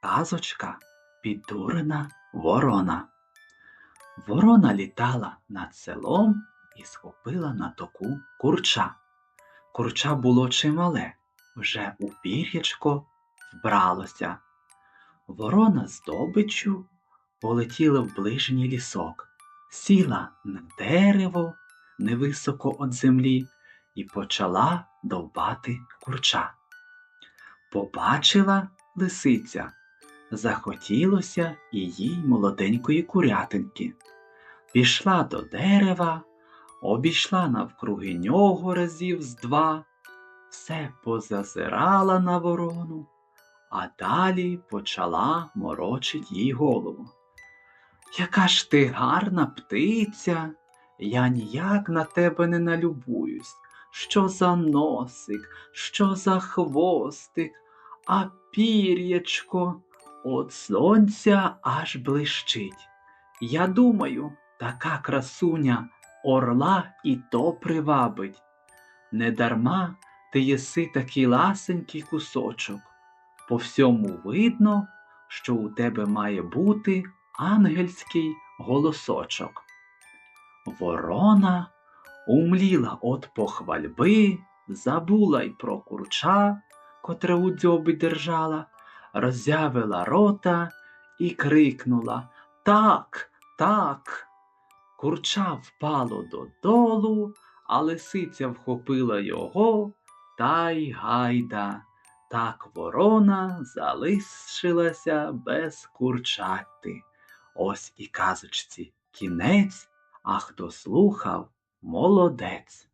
Казочка піддурена ворона. Ворона літала над селом і схопила на току курча. Курча було чимале, вже у пір'ячко вбралося. Ворона з полетіла в ближній лісок, сіла на дерево невисоко від землі і почала довбати курча. Побачила лисиця, захотілося і їй молоденької курятинки. Пішла до дерева, обійшла навкруги нього разів з два, все позазирала на ворону, а далі почала морочить їй голову. Яка ж ти гарна птиця, я ніяк на тебе не налюбуюсь. Що за носик, що за хвостик, а пір'ячко от сонця аж блищить. Я думаю, така красуня орла і то привабить. Недарма ти єси такий ласенький кусочок. По всьому видно, що у тебе має бути ангельський голосочок. Ворона умліла от похвальби, забула й про курча, котре у дзьобі держала, роззявила рота і крикнула Так, так. Курча впало додолу, а лисиця вхопила його та й гайда. Так ворона залишилася без курчати. Ось і казочці кінець, а хто слухав, молодець.